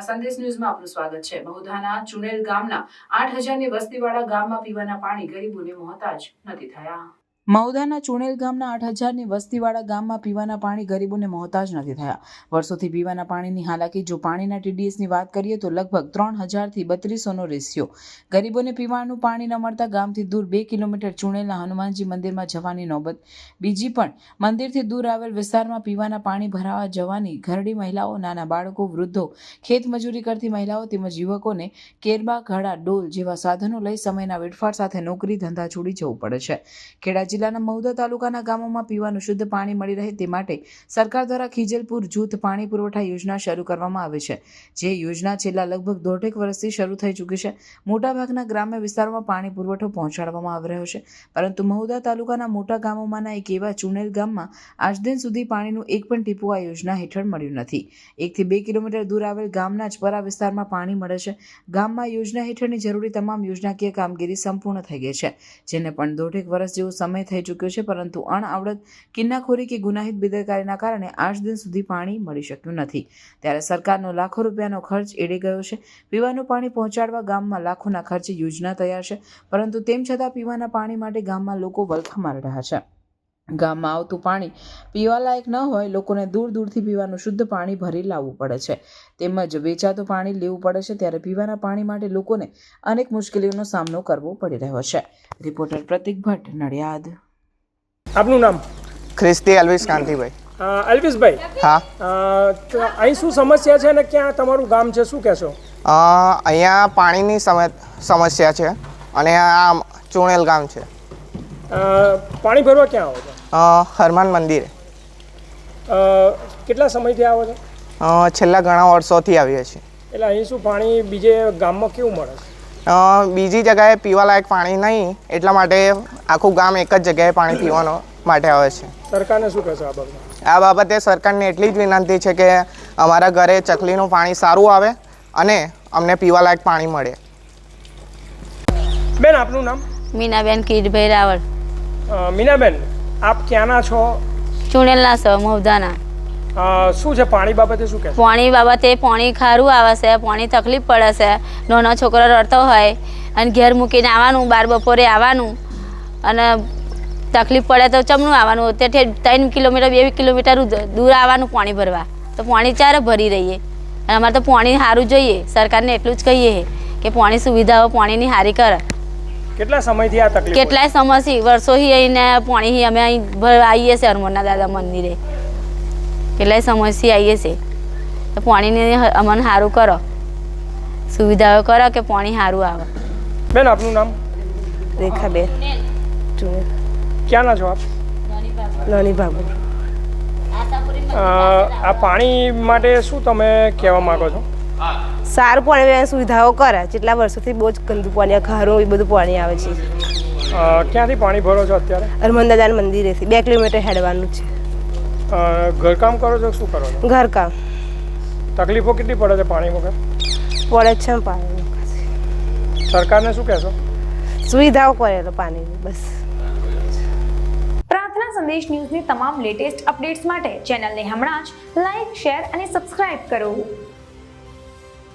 મહુધાના સંદેશ ન્યૂઝમાં આપનું સ્વાગત છે. મહુધાના ચુનેલ ગામના આઠ હજારની વસ્તીવાળા ગામમાં પીવાના પાણી ગરીબોને મોહતાજ નથી થયા. મહુધાના ચુણેલ ગામના આઠ હજારની વસ્તીવાળા ગામમાં પીવાના પાણી ગરીબોને મોહતાજ નથી થયા. વર્ષોથી પીવાના પાણીની હાલાકી, જો પાણીના ટીડીએસની વાત કરીએ તો લગભગ ત્રણ હજારથી બત્રીસોનો રેશિયો. ગરીબોને પીવાનું પાણી ન મળતા ગામથી દૂર બે કિલોમીટર ચુણેલના હનુમાનજી મંદિરમાં જવાની નોબત. બીજી પણ, મંદિરથી દૂર આવેલ વિસ્તારમાં પીવાના પાણી ભરાવા જવાની ઘરડી મહિલાઓ, નાના બાળકો, વૃદ્ધો ખેતમજૂરી કરતી મહિલાઓ તેમજ યુવકોને કેરબા ઘડા ડોલ જેવા સાધનો લઈ સમયના વેડફાટ સાથે નોકરી ધંધા છોડી જવું પડે છે. ખેડા જિલ્લાના મહુધા તાલુકાના ગામોમાં પીવાનું શુદ્ધ પાણી મળી રહે તે માટે સરકાર દ્વારા ખીજલપુર જૂથ પાણી પુરવઠા યોજના શરૂ કરવામાં આવી છે. જે યોજના છેલ્લા લગભગ દોઢેક વર્ષથી શરૂ થઈ ચૂકી છે. મોટાભાગના ગ્રામ્ય વિસ્તારોમાં પાણી પુરવઠો પહોંચાડવામાં આવી રહ્યો છે. પરંતુ મહુધા તાલુકાના મોટા ગામોમાંના એક એવા ચુનેલ ગામમાં આજ દિન સુધી પાણીનું એક પણ ટીપું આ યોજના હેઠળ મળ્યું નથી. એકથી બે કિલોમીટર દૂર આવેલ ગામના જ પરા વિસ્તારમાં પાણી મળે છે. ગામમાં યોજના હેઠળની જરૂરી તમામ યોજનાકીય કામગીરી સંપૂર્ણ થઈ ગઈ છે, જેને પણ દોઢેક વર્ષ જેવો સમય થઈ ચૂક્યો છે, પરંતુ અણઆવડત, કિન્નાખોરી કે ગુનાહિત બેદરકારીના કારણે આજ દિન સુધી પાણી મળી શક્યું નથી. ત્યારે સરકારનો લાખો રૂપિયાનો ખર્ચ એડી ગયો છે. પીવાનું પાણી પહોંચાડવા ગામમાં લાખોના ખર્ચે યોજના તૈયાર છે, પરંતુ તેમ છતાં પીવાના પાણી માટે ગામમાં લોકો વલખા મારી રહ્યા છે. ગામમાં આવતું પાણી પીવાલાયક ન હોય લોકોને દૂર દૂરથી પીવાનું શુદ્ધ પાણી ભરી લાવવું પડે છે. તેમજ વેચાતું પાણી લેવું પડે છે ત્યારે પીવાના પાણી માટે લોકોને અનેક મુશ્કેલીઓનો સામનો કરવો પડી રહ્યો છે. રિપોર્ટર પ્રતિક ભટ્ટ નડિયાદ. આપનું નામ? ખ્રિસ્તી અલ્વિસ કાંતિભાઈ. અલ્વિસભાઈ? હા. અહીં શું સમસ્યા છે અને ક્યાં તમારું ગામ છે? શું કહેશો? અહીંયા પાણીની સમ- સમસ્યા છે અને આ ચુણેલ ગામ છે. પાણી ભરવા ક્યાં આવો છો? અ, હનુમાન મંદિરે. કેટલા સમયથી આવો છો? છેલ્લા ઘણા વર્ષોથી આવીએ છીએ. એટલે અહીં શું પાણી બીજે ગામમાં કેવું મળે છે? બીજી જગ્યાએ પીવાલાયક પાણી નહીં એટલા માટે આખું ગામ એક જ જગ્યાએ પાણી પીવાનો માટે આવે છે. સરકારને શું કહેશો આ બાબતે? આ બાબતે સરકારને એટલી જ વિનંતી છે કે અમારા ઘરે ચકલીનું પાણી સારું આવે અને અમને પીવાલાયક પાણી મળે. બેન આપનું નામ? મીનાબેન કીરભાઈ રાવળ. મીનાબેન આપ ક્યાંના છો? ચુણેલના સ મહુધાના શું છે પાણી બાબતે શું કહેશો? પાણી બાબતે પાણી ખારું આવે છે પાણી તકલીફ પડે છે. નાનો છોકરો રડતો હોય અને ઘેર મૂકીને આવવાનું બાર બપોરે આવવાનું. અને તકલીફ પડે તો ચમનું આવવાનું. તેથી ત્રણ કિલોમીટર બે કિલોમીટર દૂર આવવાનું પાણી ભરવા. તો પાણી ચારે ભરી રહીએ. અને અમારે તો પાણી સારું જોઈએ. સરકારને એટલું જ કહીએ કે પાણી સુવિધાઓ પાણીની સારી કરે. કેટલા સમયથી આ તકલીફ કેટલાય સમયથી વર્ષોથી અહીંને પાણી અમે અહીં આવીએ છીએ હરમોના દાદા મંદિરે. કેટલાય સમયથી આવીએ છીએ. તો પાણીને અમને સારું કરો. સુવિધાઓ કરો કે પાણી સારું આવે. બેન આપનું નામ? રેખાબેન. ક્યાંના છો આપ? નાની બાબુ આ પાણી માટે શું તમે કહેવા માંગો છો? સારું પાણી સુવિધાઓ કરે જેટલા વર્ષોથી બહુ જ ગંદુ પાણી ખારું એ બધું પાણી આવે છે. ક્યાંથી પાણી ભરો છો અત્યારે? હરમંદાદાન મંદિરેથી બે કિલોમીટર હેડવાનું છે. ઘરકામ કરો છો શું કરો છો? ઘરકામ. તકલીફો કેટલી પડે છે પાણી વગર? પડે છે ને પાણી સરકારને શું કહેશો? સુવિધાઓ કરેલો પાણીની બસ. પ્રાર્થના સંદેશ ન્યૂઝની તમામ લેટેસ્ટ અપડેટ્સ માટે ચેનલને હમણાં જ લાઈક શેર અને સબસ્ક્રાઇબ કરો.